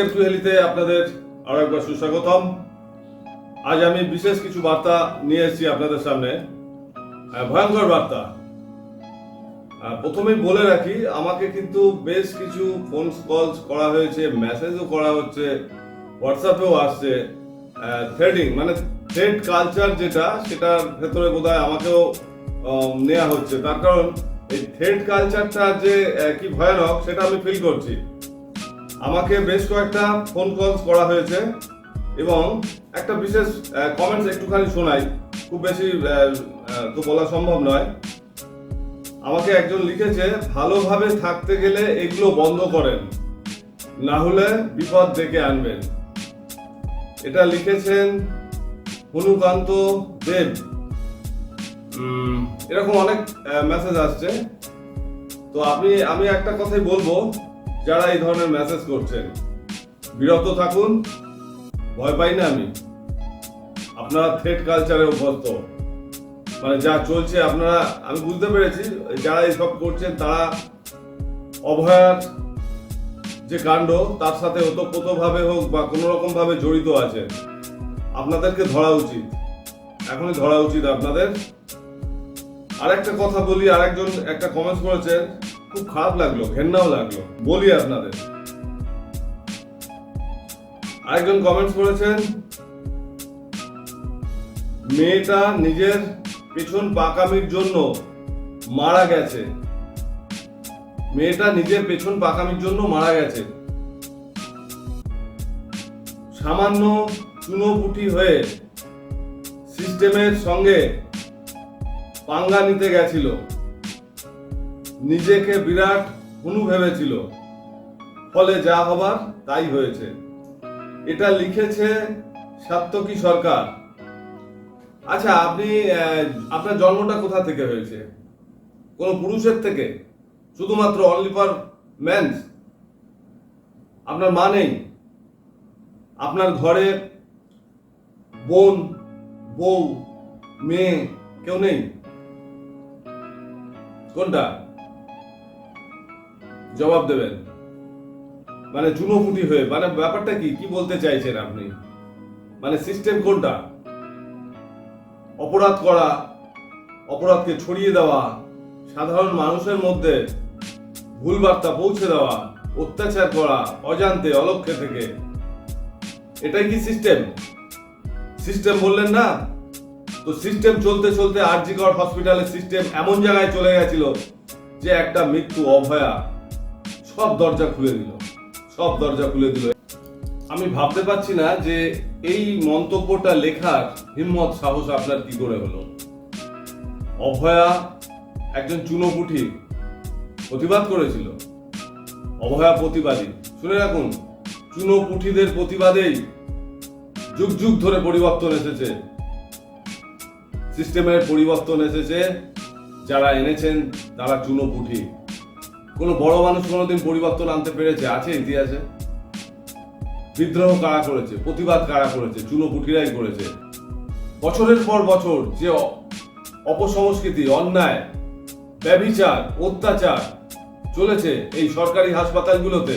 রাতের কুহেলিতে আপনাদের আরও একবার সুস্বাগতম। আজ আমি বিশেষ কিছু বার্তা নিয়ে এসেছি আপনাদের সামনে। ভয়ঙ্কর বার্তা। প্রথমেই বলে রাখি, আমাকে কিন্তু বেশ কিছু ফোন কলস করা হয়েছে মেসেজও করা হচ্ছে হোয়াটসঅ্যাপেও আসছে। থ্রেডিং মানে থ্রেড কালচার যেটা, সেটার ভেতরে বোধহয় আমাকেও নেওয়া হচ্ছে। তার কারণ, এই থ্রেড কালচারটা যে কি ভয়ানক, সেটা আমি ফিল করছি। আমাকে বেশ কয়েকটা ফোন কলস করা হয়েছে এবং একটা বিশেষ কমেন্টস একটুখানি শোনাই। খুব বেশি তো বলা সম্ভব নয়। আমাকে একজন লিখেছে, ভালোভাবে থাকতে গেলে এগুলো বন্ধ করেন। না হলে বিপদ ডেকে আনবেন। এটা লিখেছেন হনুকান্ত দেব। এরকম অনেক মেসেজ আসছে। তো আপনি, আমি একটা কথাই বলব। যারা এই ধরনের মেসেজ করছেন, বিরত থাকুন, ভয় পাই না আমি। আপনারা থ্রেড কালচারে অভ্যস্ত। মানে যা চলছে, আপনারা, আমি বুঝতে পেরেছি, যারা এইসব করছেন, তারা অভয়ার যে কাণ্ড, তার সাথে ওতপ্রোতভাবে হোক বা কোনো রকম ভাবে জড়িত আছে, আপনাদেরকে ধরা উচিত। এখনই ধরা উচিত আপনাদের। আরেকটা কথা বলি, আরেকজন একটা কমেন্টস করেছেন খুব খারাপ লাগল, ঘেন্নাও লাগল। বলি আপনাদের। আরেকজন কমেন্টস করেছেন, মেয়েটা নিজের পেছন পাকামির জন্য মারা গেছে। মেয়েটা নিজের পেছন পাকামির জন্য মারা গেছে। সামান্য চুনোপুটি হয়ে সিস্টেমের সঙ্গে পাঙ্গা নিতে গেছিল। নিজেকে বিরাট হুনু ভেবেছিল ফলে যা হবার তাই হয়েছে। এটা লিখেছে সাত্তকী সরকার। আচ্ছা আপনি আপনার জন্মটা কোথা থেকে হয়েছে? কোন পুরুষের থেকে? শুধুমাত্র অনলি ফর মেন্স আপনার মা নেই? আপনার ঘরে বোন, বউ, মেয়ে কেউ নেই? কোনটা? জবাব দেবেন। মানে চুনোপুটি হয়ে মানে ব্যাপারটা কি? কি বলতে চাইছেন আপনি? মানে সিস্টেম কোনটা? অপরাধ করা, অপরাধকে ছড়িয়ে দেওয়া, সাধারণ মানুষের মধ্যে ভুল বার্তা পৌঁছে দেওয়া, অত্যাচার করা, অজান্তে, অলক্ষ্যে থেকে। এটাই কি সিস্টেম সিস্টেম বললেন না? তো সিস্টেম চলতে চলতে আরজিকর হসপিটালের সিস্টেম এমন জায়গায় চলে গেছিল যে একটা মৃত্যু অভয়া সব দরজা খুলে দিল। সব দরজা খুলে দিল। আমি ভাবতে পারছি না যে এই মন্তব্যটা লেখার হিম্মত, সাহস আপনার কি করে হলো? অভয়া একজন চুনোপুঠি প্রতিবাদ করেছিল। অভয়া প্রতিবাদী। শুনে রাখুন, চুনোপুঠিদের প্রতিবাদেই যুগ যুগ ধরে পরিবর্তন এসেছে। সিস্টেমের পরিবর্তন এসেছে। যারা এনেছেন, তারা চুনোপুঠি। কোনো বড় মানুষ কোনোদিন পরিবর্তন আনতে পেরেছে? আছে ইতিহাসে? বিদ্রোহ কারা করেছে? প্রতিবাদ কারা করেছে? চুনোপুঠিরাই করেছে। বছরের পর বছর যে অপসংস্কৃতি, অন্যায়, ব্যভিচার, অত্যাচার চলেছে এই সরকারি হাসপাতালগুলোতে,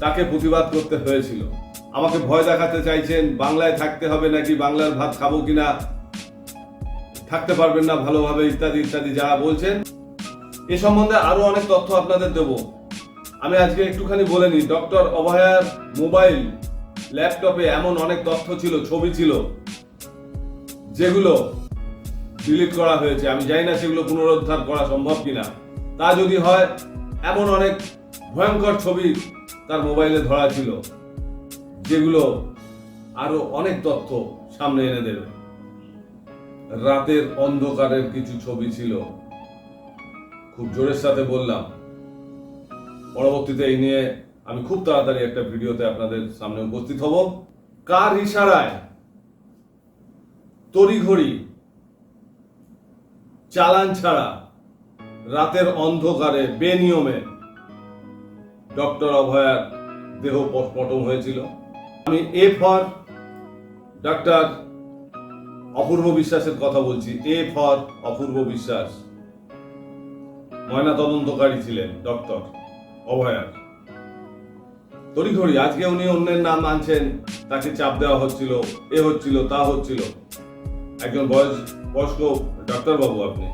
তাকে প্রতিবাদ করতে হয়েছিল। আমাকে ভয় দেখাতে চাইছেন, বাংলায় থাকতে হবে নাকি বাংলার ভাত খাব কিনা, থাকতে পারবেন না ভালোভাবে, ইত্যাদি ইত্যাদি যারা বলছেন এ সম্বন্ধে আরও অনেক তথ্য আপনাদের দেব। আমি আজকে একটুখানি বলে নিই, ডক্টর অভয়ার মোবাইল, ল্যাপটপে এমন অনেক তথ্য ছিল, ছবি ছিল, যেগুলো ডিলিট করা হয়েছে। আমি জানি না সেগুলো পুনরুদ্ধার করা সম্ভব কিনা। তা যদি হয়, এমন অনেক ভয়ঙ্কর ছবি তার মোবাইলে ধরা ছিল, যেগুলো আরও অনেক তথ্য সামনে এনে দেবে। রাতের অন্ধকারের কিছু ছবি ছিল। খুব জোরের সাথে বললাম। পরবর্তীতে এই নিয়ে আমি খুব তাড়াতাড়ি একটা ভিডিওতে আপনাদের সামনে উপস্থিত হব। কার ইশারায় তড়িঘড়ি চালান ছাড়া রাতের অন্ধকারে বেনিয়মে ডক্টর অভয়ার দেহ পটম হয়েছিল। আমি এ ফর ডাক্তার অপূর্ব বিশ্বাসের কথা বলছি। এ ফর অপূর্ব বিশ্বাস। ময়না তদন্তকারী ছিলেন ডক্টর অভয়ার। তড়িঘড়ি, আজকে উনি অন্যের নাম আনছেন, তাকে চাপ দেওয়া হচ্ছিল, এ হচ্ছিল, তা হচ্ছিল। একজন বয়স বয়স্ক ডাক্তারবাবু আপনি।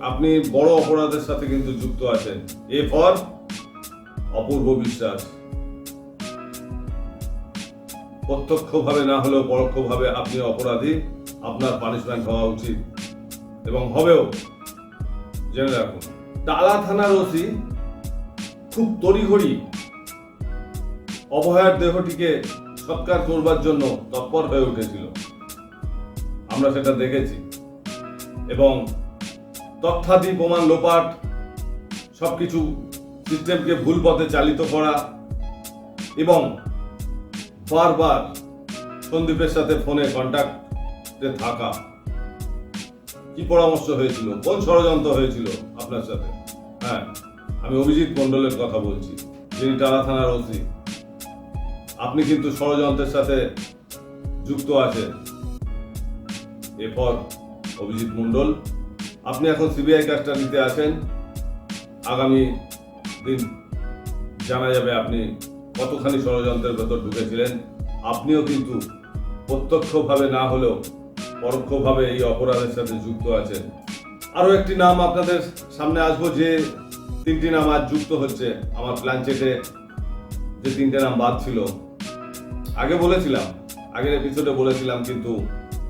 আপনি বড় অপরাধের সাথে কিন্তু যুক্ত আছেন। এ ফর অপূর্ব বিশ্বাস। প্রত্যক্ষভাবে না হলেও পরোক্ষভাবে আপনি অপরাধী, আপনার পানিশমেন্ট হওয়া উচিত। এবং হবেও জেনে রাখুন টালা থানার ওসি খুব তড়িঘড়ি অভয়ার দেহটিকে সৎকার করবার জন্য তৎপর হয়ে উঠেছিল। আমরা সেটা দেখেছি। এবং তথ্যাদি, প্রমাণ, লোপাট সবকিছু সিস্টেমকে ভুল পথে চালিত করা এবং বারবার সন্দীপের সাথে ফোনে কন্ট্যাক্টে থাকা। কি পরামর্শ হয়েছিল? কোন ষড়যন্ত্র হয়েছিল আপনার সাথে? হ্যাঁ আমি অভিজিৎ মন্ডলের কথা বলছি, যিনি টালা থানার ওসি। আপনি কিন্তু ষড়যন্ত্রের সাথে যুক্ত আছেন। এরপর অভিজিৎ মন্ডল আপনি এখন সিবিআই কাজটা নিতে আছেন। আগামী দিন জানা যাবে আপনি কতখানি ষড়যন্ত্রের ভেতর ঢুকেছিলেন। আপনিও কিন্তু প্রত্যক্ষভাবে না হলেও পরোক্ষভাবে এই অপরাধের সাথে যুক্ত আছেন। আরও একটি নাম আপনাদের সামনে আসব যে তিনটি নাম আজ যুক্ত হচ্ছে। আমার প্ল্যানচেটে যে তিনটে নাম বাদ ছিল। আগে বলেছিলাম, আগের এপিসোডে বলেছিলাম, কিন্তু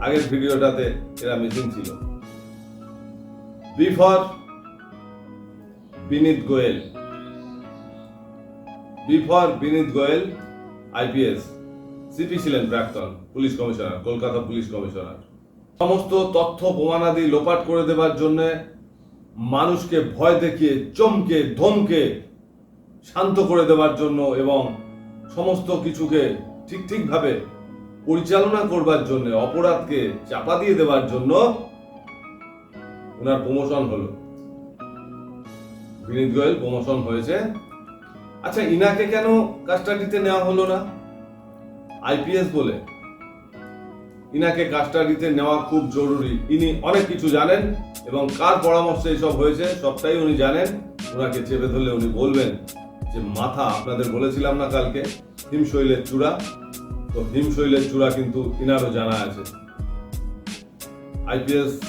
আগের ভিডিওটাতে এরা মিসিং ছিল। B for Vineet Goel. B for Vineet Goel IPS CP ছিলেন প্রাক্তন police commissioner, Kolkata police commissioner. সমস্ত তথ্য প্রমাণাদি লোপাট করে দেবার জন্য মানুষকে ভয় দেখিয়ে, চমকে, ধমকে শান্ত করে দেওয়ার জন্য এবং সমস্ত কিছুকে ঠিক ঠিকভাবে পরিচালনা করবার জন্য, অপরাধকে চাপা দিয়ে দেওয়ার জন্য ওনার প্রমোশন হলো। বিনীত গোয়েল, প্রমোশন হয়েছে। আচ্ছা ইনাকে কেন কাস্টাডিতে নেওয়া হলো না? আইপিএস বলে। ইনাকে কাস্টাডিতে নেওয়া খুব জরুরি। ইনি অনেক কিছু জানেন এবং কার পরামর্শে এসব হয়েছে সবটাই উনি জানেন। ওনাকে চেপে ধরলে উনি বলবেন যে, মাথা আপনাদের বলেছিলাম না কালকে? হিমশৈলের চূড়া? তো হিমশৈলের চূড়া কিন্তু ইনারও জানা আছে। আইপিএস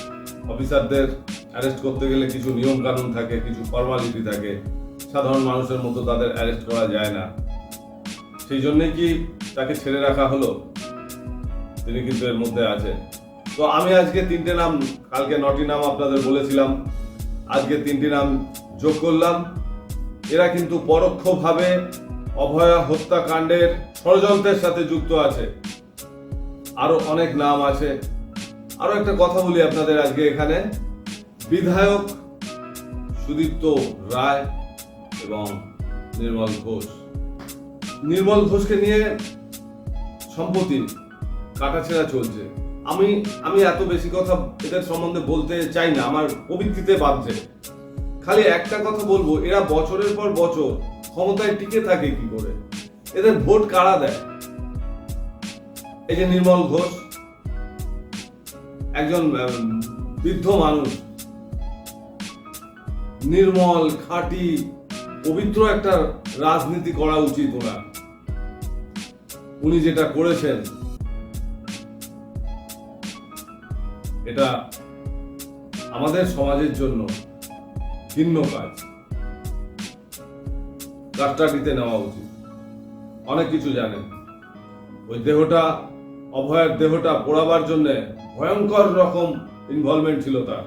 অফিসারদের অ্যারেস্ট করতে গেলে কিছু নিয়ম কানুন থাকে, কিছু ফর্মালিটি থাকে। সাধারণ মানুষের মতো তাদের অ্যারেস্ট করা যায় না। সেই জন্যে কি তাকে ছেড়ে রাখা হলো? তিনি কিন্তু এর মধ্যে আছেন। তো আমি আজকে তিনটে নাম, কালকে নটি নাম আপনাদের বলেছিলাম। আজকে তিনটি নাম যোগ করলাম। এরা কিন্তু পরোক্ষভাবে অভয়া হত্যাকাণ্ডের ষড়যন্ত্রের সাথে যুক্ত আছে। আরও অনেক নাম আছে। আরও একটা কথা বলি আপনাদের আজকে এখানে। বিধায়ক সুদীপ্ত রায় এবং নির্মল ঘোষ। নির্মল ঘোষকে নিয়ে সম্প্রতি কাটাছেড়া চলছে। আমি আমি এত বেশি কথা এদের সম্বন্ধে বলতে চাই না, আমার প্রবৃত্তিতে বাঁধছে। খালি একটা কথা বলব, এরা বছরের পর বছর ক্ষমতায় টিকে থাকে কি করে? এদের ভোট কারা দেয়? এই যে নির্মল ঘোষ, একজন বৃদ্ধ মানুষ, নির্মল, খাঁটি, পবিত্র একটা রাজনীতি করা উচিত ওরা। উনি যেটা করেছেন এটা আমাদের সমাজের জন্য ভিন্ন কাজ। কাস্টাডিতে নেওয়া উচিত। অনেক কিছু জানেন। ওই দেহটা, অভয়ের দেহটা পোড়াবার জন্য ভয়ঙ্কর রকম ইনভলভমেন্ট ছিল তার।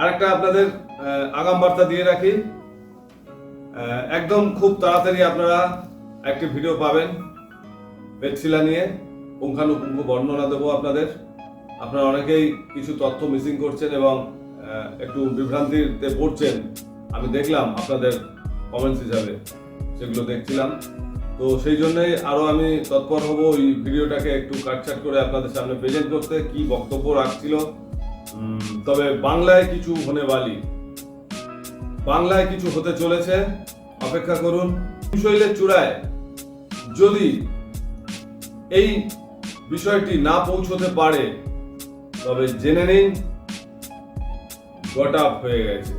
আরেকটা আপনাদের আগাম বার্তা দিয়ে রাখি। একদম খুব তাড়াতাড়ি আপনারা একটি ভিডিও পাবেন। পেটশিলা নিয়ে, পুঙ্খানুপুঙ্খ বর্ণনা দেবো আপনাদের। আপনারা অনেকেই কিছু তথ্য মিসিং করছেন এবং একটু বিভ্রান্তিতে পড়ছেন। আমি দেখলাম আপনাদের কমেন্টস হিসাবে, সেগুলো দেখছিলাম। তো সেই জন্যই আরও আমি তৎপর হব ওই ভিডিওটাকে একটু কাটছাট করে আপনাদের সামনে প্রেজেন্ট করতে, কি বক্তব্য রাখছিল। তবে বাংলায় কিছু হনে বালি বাংলায় কিছু হতে চলেছে, অপেক্ষা করুন। শৈলের চূড়ায় যদি এই বিষয়টি না পৌঁছতে পারে তবে জেনে নিন, গট আপ হয়ে গেছে।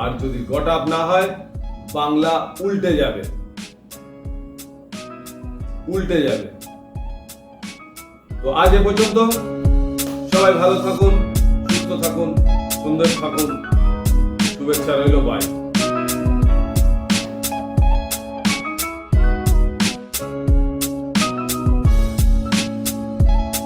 আর যদি গট আপ না হয়, বাংলা উল্টে যাবে। উল্টে যাবে। তো আজ এ পর্যন্ত সবাই ভালো থাকুন, সুস্থ থাকুন, সুন্দর থাকুন। শুভেচ্ছা রইল বাই